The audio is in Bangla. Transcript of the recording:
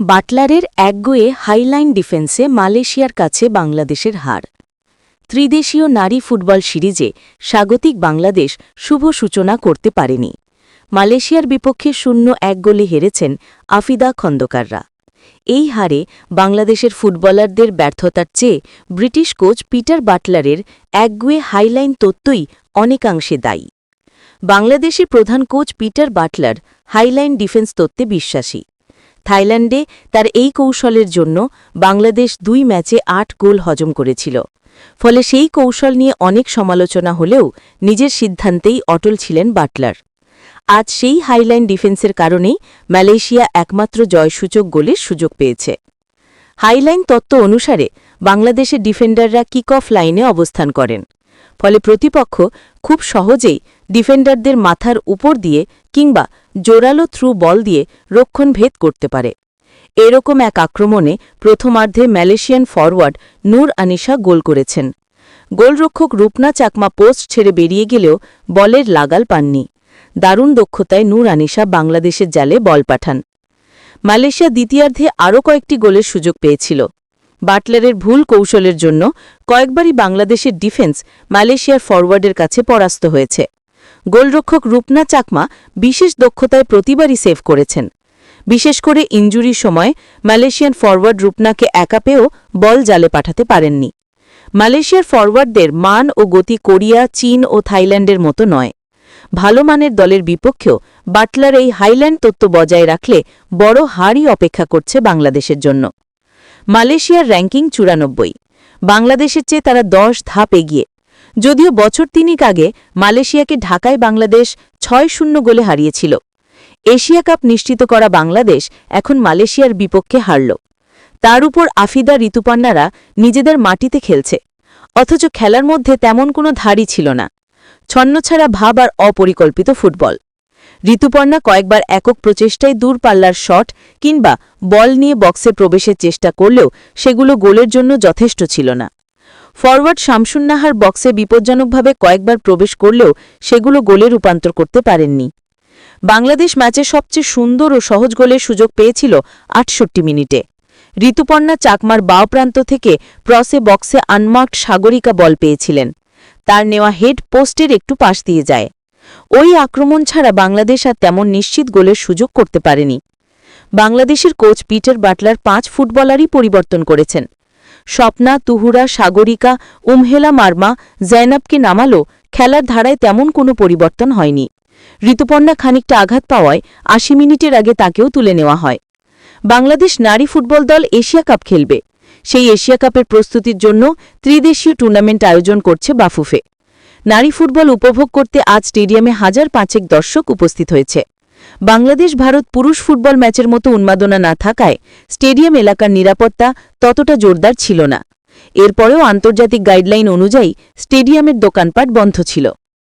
বাটলারের একগুয়ে হাইলাইন ডিফেন্সে মালয়েশিয়ার কাছে বাংলাদেশের হার। ত্রিদেশীয় নারী ফুটবল সিরিজে স্বাগতিক বাংলাদেশ শুভ সূচনা করতে পারেনি। মালয়েশিয়ার বিপক্ষে শূন্য এক গোলে হেরেছেন আফিদা খন্দকাররা। এই হারে বাংলাদেশের ফুটবলারদের ব্যর্থতার চেয়ে ব্রিটিশ কোচ পিটার বাটলারের একগুয়ে হাইলাইন তত্ত্বই অনেকাংশে দায়ী। বাংলাদেশের প্রধান coach Peter Butler high line defence তত্ত্বে বিশ্বাসী। থাইল্যান্ডে তার এই কৌশলের জন্য বাংলাদেশ দুই ম্যাচে আট গোল হজম করেছিল। ফলে সেই কৌশল নিয়ে অনেক সমালোচনা হলেও নিজের সিদ্ধান্তেই অটল ছিলেন বাটলার। আজ সেই হাইলাইন ডিফেন্সের কারণেই মালয়েশিয়া একমাত্র জয়সূচক গোলের সুযোগ পেয়েছে। হাইলাইন তত্ত্ব অনুসারে বাংলাদেশের ডিফেন্ডাররা কিক অফ লাইনে অবস্থান করেন। ফলে প্রতিপক্ষ খুব সহজেই ডিফেন্ডারদের মাথার উপর দিয়ে কিংবা জোরালো থ্রু বল দিয়ে রক্ষণ ভেদ করতে পারে। এরকম এক আক্রমণে প্রথমার্ধে ম্যালেশিয়ান ফরওয়ার্ড নূর আনিশা গোল করেছেন। গোলরক্ষক রূপনা চাকমা পোস্ট ছেড়ে বেরিয়ে গেলেও বলের লাগাল পাননি। দারুণ দক্ষতায় নূর আনিশা বাংলাদেশের জালে বল পাঠান। মালয়েশিয়া দ্বিতীয়ার্ধে আরও কয়েকটি গোলের সুযোগ পেয়েছিল। বাটলারের ভুল কৌশলের জন্য কয়েকবারই বাংলাদেশের ডিফেন্স মালয়েশিয়ার ফরওয়ার্ডের কাছে পরাস্ত হয়েছে। গোলরক্ষক রূপনা চাকমা বিশেষ দক্ষতায় প্রতিবারই সেভ করেছেন। বিশেষ করে ইঞ্জুরির সময় মালয়েশিয়ান ফরওয়ার্ড রূপনাকে একা পেয়েও বল জালে পাঠাতে পারেননি। মালয়েশিয়ার ফরওয়ার্ডদের মান ও গতি কোরিয়া, চীন ও থাইল্যান্ডের মতো নয়। ভালো মানের দলের বিপক্ষেও বাটলার এই হাইল্যান্ড তত্ত্ব বজায় রাখলে বড় হারই অপেক্ষা করছে বাংলাদেশের জন্য। মালয়েশিয়ার র্যাঙ্কিং চুরানব্বই। বাংলাদেশের চেয়ে তারা দশ ধাপ এগিয়ে যদিও বছর তিনিক আগে মালয়েশিয়াকে ঢাকায় বাংলাদেশ ছয় শূন্য গোলে হারিয়েছিল। এশিয়া কাপ নিশ্চিত করা বাংলাদেশ এখন মালয়েশিয়ার বিপক্ষে হারল। তার উপর আফিদা, ঋতুপর্ণারা নিজেদের মাটিতে খেলছে। অথচ খেলার মধ্যে তেমন কোনো ধারই ছিল না। ছন্নছাড়া ভাব আর অপরিকল্পিত ফুটবল। ঋতুপর্ণা কয়েকবার একক প্রচেষ্টায় দূরপাল্লার শট কিংবা বল নিয়ে বক্সে প্রবেশের চেষ্টা করলেও সেগুলো গোলের জন্য যথেষ্ট ছিল না। ফরওয়ার্ড শামসুন্নাহার বক্সে বিপজ্জনকভাবে কয়েকবার প্রবেশ করলেও সেগুলো গোলে রূপান্তর করতে পারেননি। বাংলাদেশ ম্যাচে সবচেয়ে সুন্দর ও সহজ গোলের সুযোগ পেয়েছিল আটষট্টি মিনিটে। ঋতুপর্ণা চাকমার বাও প্রান্ত থেকে প্রসে বক্সে আনমার্কড সাগরিকা বল পেয়েছিলেন। তার নেওয়া হেড পোস্টের একটু পাশ দিয়ে যায়। ওই আক্রমণ ছাড়া বাংলাদেশ আর তেমন নিশ্চিত গোলের সুযোগ করতে পারেনি। বাংলাদেশের কোচ পিটার বাটলার পাঁচ ফুটবলারই পরিবর্তন করেছেন। স্বপ্না, তুহুরা, সাগরিকা, উমহেলা মার্মা, জৈনাবকে নামালো, খেলার ধারায় তেমন কোনো পরিবর্তন হয়নি। ঋতুপর্ণা খানিকটা আঘাত পাওয়ায় আশি মিনিটের আগে তাকেও তুলে নেওয়া হয়। বাংলাদেশ নারী ফুটবল দল এশিয়া কাপ খেলবে। সেই এশিয়া কাপের প্রস্তুতির জন্য ত্রিদেশীয় টুর্নামেন্ট আয়োজন করছে বাফুফে। নারী ফুটবল উপভোগ করতে আজ স্টেডিয়ামে হাজার পাঁচেক দর্শক উপস্থিত হয়েছে। বাংলাদেশ ভারত পুরুষ ফুটবল ম্যাচের মতো উন্মাদনা না থাকায় স্টেডিয়াম এলাকার নিরাপত্তা ততটা জোরদার ছিল না। এরপরেও আন্তর্জাতিক গাইডলাইন অনুযায়ী স্টেডিয়ামের দোকানপাট বন্ধ ছিল।